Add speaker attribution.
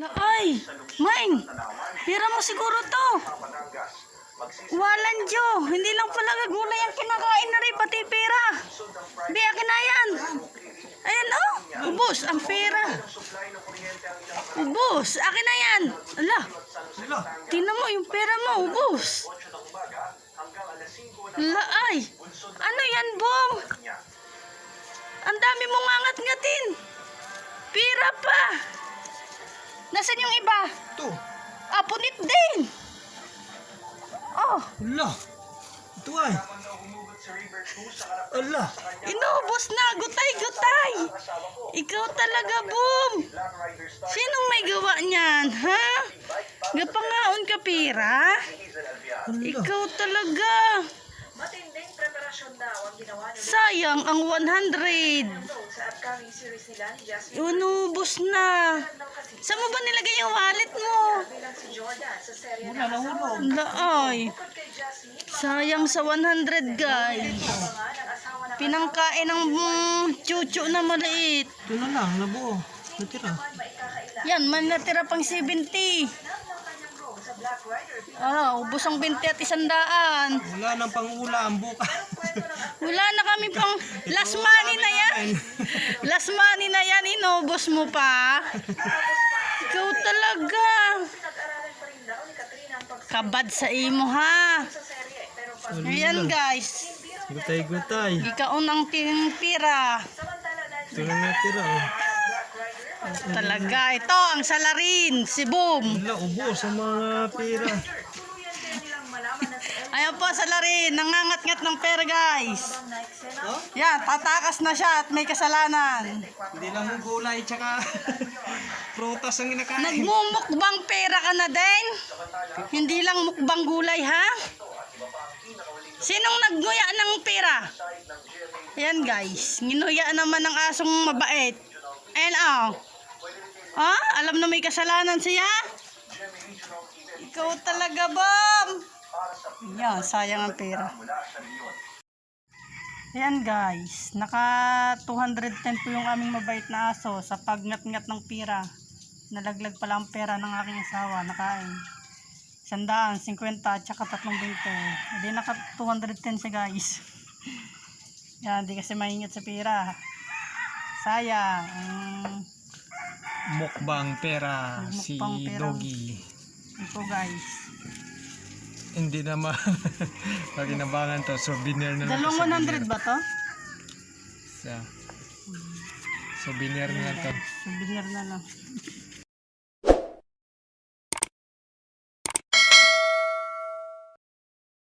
Speaker 1: Ay, Maing, pira mo siguro to. Walan Jo, hindi lang pala gulay ang kinakain na rin, pati pera. Di, akin na yan. Ayan oh, ubos ang pera. Ubos, akin na yan. Ala, tingnan mo yung pera mo, ubos. Ala, ay, ano yan, Bong? Ang dami mong angat-ngatin. Pira pa. Nasaan yung iba?
Speaker 2: Ito.
Speaker 1: Apunit din. Oh,
Speaker 2: Ala. Ito ay. Ala.
Speaker 1: inubos na. Gutay-gutay. Ikaw talaga, boom. Sinong may gawa niyan, ha? Gapangaon ka, pira? Ikaw talaga.
Speaker 3: Matinding preparasyon daw ang ginawa ni
Speaker 1: Sayang ang 100.
Speaker 3: Lindong sa upcoming series nila ni Jasmine
Speaker 1: Inubos na. Saan mo ba nilagay yung wallet mo?
Speaker 2: Wala na hulog.
Speaker 3: Jasmine,
Speaker 1: Sayang sa 100, guys. Pinangkain ng mm, chuchu na maliit.
Speaker 2: Ito na lang. Nabuo. Natira.
Speaker 1: Yan, man natira pang 70.
Speaker 3: ng kanyang role sa Black Rider bilang
Speaker 1: Ah, ubos ang 20 at isandaan.
Speaker 2: Wala nang pang-ula ang buka.
Speaker 1: Wala na kami pang last money na yan. Last money na yan, inubos mo pa. Ikaw talaga. Kabad sa imo ha.
Speaker 3: sa
Speaker 1: Ayan guys.
Speaker 2: Gutay-gutay.
Speaker 1: Ikaon ang pira.
Speaker 3: samantala dahil
Speaker 2: Ito na natira. Oh.
Speaker 1: Talaga, ito ang salarin, si Boom.
Speaker 2: Wala. Ubos ang mga pira.
Speaker 3: tuluyan din nilang malaman na si El
Speaker 1: Ayan po, salarin. Nangangat-ngat ng pera guys. Yan, tatakas na siya at may kasalanan.
Speaker 2: Hindi lang mo gulay tsaka prutas ang kinakain.
Speaker 1: Nagmumukbang pera ka na din? Hindi lang mukbang gulay ha? Sinong nagnguya ng pera? Ayan guys, nginuya naman ng asong mabait. Ayan oh. Ha? Alam na may kasalanan siya? Ikaw talaga, Bam! Yan, sayang ang pera. Ayan guys, naka 210 po yung aming mabait na aso sa pagngat-ngat ng pira. Nalaglag pala ang pera ng aking asawa, nakain. Sandaan, 50, at saka tatlong binto. Hindi naka 210 siya guys. Yan, di kasi maingat sa pira. Sayang. Mm,
Speaker 2: Mukbang pera. Si
Speaker 1: Mukbang pera.
Speaker 2: Doggy.
Speaker 1: ito guys.
Speaker 2: Hindi na ma paginabangan to. Souvenir na lang.
Speaker 1: Dalawang
Speaker 2: souvenir.
Speaker 1: 100 ba to?
Speaker 2: Sa souvenir na lang to.
Speaker 1: Souvenir na lang.